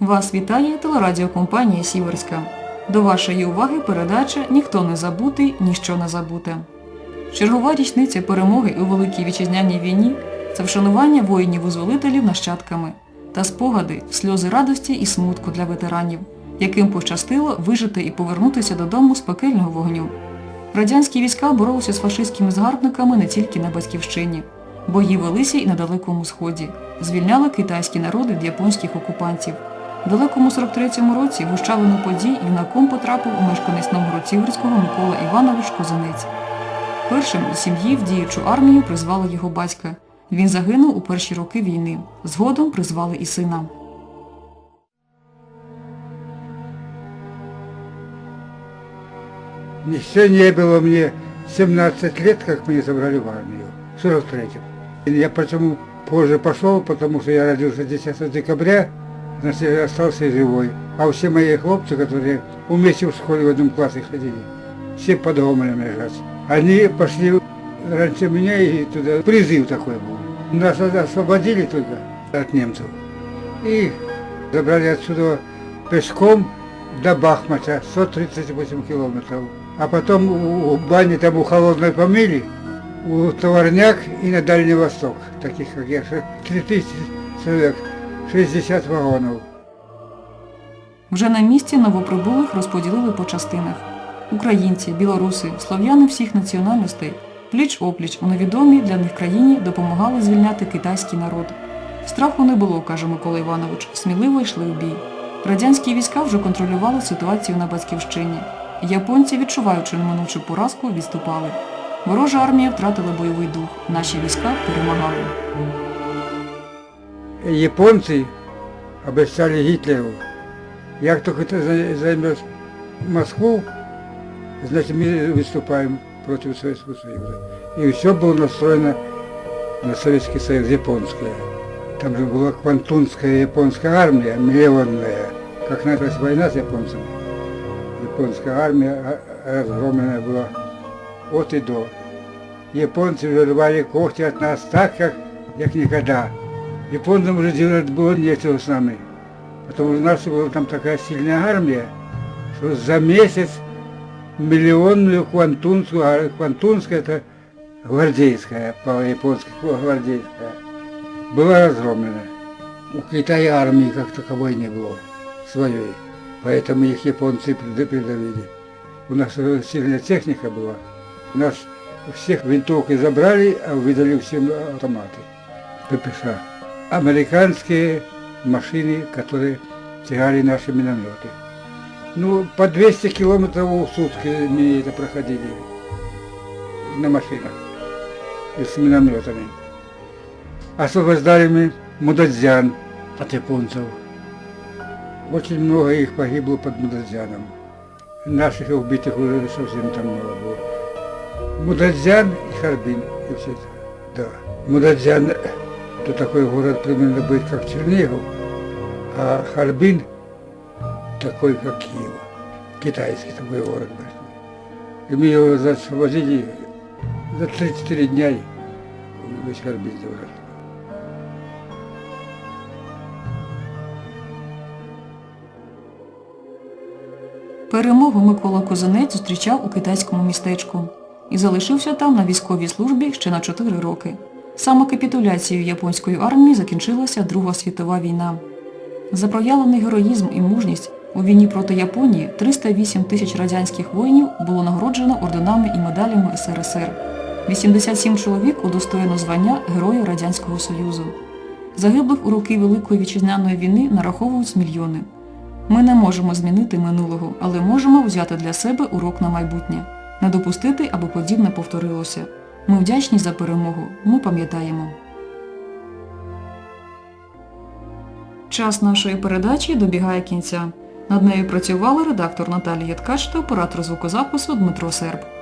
Вас вітає телерадіокомпанія Сіверська. До вашої уваги передача Ніхто не забутий, ніщо не забуте. Чергова річниця перемоги у Великій Вітчизняній війні це вшанування воїнів-визволителів нащадками та спогади, сльози радості і смутку для ветеранів, яким пощастило вижити і повернутися додому з пекельного вогню. Радянські війська боролися з фашистськими згарбниками не тільки на Батьківщині. Бої велися і на Далекому Сході. Звільняли китайські народи від японських окупантів. В далекому 43-му році в ущавину подій юнаком потрапив у мешканець Новгород-Сіверського Микола Іванович Козанець. Першим з сім'ї в діючу армію призвали його батька. Він загинув у перші роки війни. Згодом призвали і сина. Еще не было мне 17 лет, как меня забрали в армию, в 43-м. Я почему позже пошел, потому что я родился 10 декабря, остался живой. А все мои хлопцы, которые вместе в школе в одном классе ходили, все под Гомелем лежат. Они пошли раньше меня и туда призыв такой был. Нас освободили только от немцев. И забрали отсюда пешком до Бахмача 138 километров. А потом у, бани там у холодной помыли, у Товарняк и на Дальний Восток, таких как я, ше- 3000 человек, 60 вагонов. Вже на місці новоприбулих розподілили по частинах. Українці, білоруси, слов'яни всіх національностей пліч-опліч у невідомій для них країні допомагали звільняти китайський народ. Страху не було, каже Микола Іванович, сміливо йшли у бій. Радянські війська вже контролювали ситуацію на Батьківщині. Японці, відчуваючи неминучу поразку, відступали. Ворожа армія втратила бойовий дух. Наші війська перемагали Японцы обещали Гитлеру, як только ты за- займешь Москву, значит мы выступаем против Советского Союза. И все было настроено на Советский Союз, японское. Там же была Квантунская японская армия, миллионная, как началась война с японцами. Японская армия а, разгромленная была от и до. Японцы вырывали когти от нас так, как, как никогда. Японцам уже делать было нечего с нами. Потому что у нас была там такая сильная армия, что за месяц миллионную квантунскую, квантунская это гвардейская, по-японски гвардейская, была разгромлена. У Китая армии как таковой не было своей, поэтому их японцы придавили. У нас э, сильная техника была. У нас всех винтовки забрали, а выдали всем автоматы. ППШ. Американские машины, которые тягали наши минометы. Ну, по 200 километров в сутки мы это проходили на машинах и с минометами. Освобождали мы Мудадзян от японцев. Очень много их погибло под Мудадзяном. Наших убитых уже совсем там мало было. Мудадзян и Харбин. И все это. Да. Мудадзян это такой город примерно будет как Чернигов, а Харбин такой как Киев. Китайский такой город большой. И мы его освободили за 34 дня весь Харбин забрали. Перемогу Микола Козанець зустрічав у китайському містечку і залишився там на військовій службі ще на 4 роки. Саме капітуляцією японської армії закінчилася Друга світова війна. За проявлений героїзм і мужність у війні проти Японії 308 тисяч радянських воїнів було нагороджено орденами і медалями СРСР. 87 чоловік удостоєно звання Героя Радянського Союзу. Загиблих у роки Великої Вітчизняної війни нараховують мільйони. Ми не можемо змінити минулого, але можемо взяти для себе урок на майбутнє. Не допустити, аби подібне повторилося. Ми вдячні за перемогу. Ми пам'ятаємо. Час нашої передачі добігає кінця. Над нею працювали редактор Наталія Ткач та оператор звукозапису Дмитро Серб.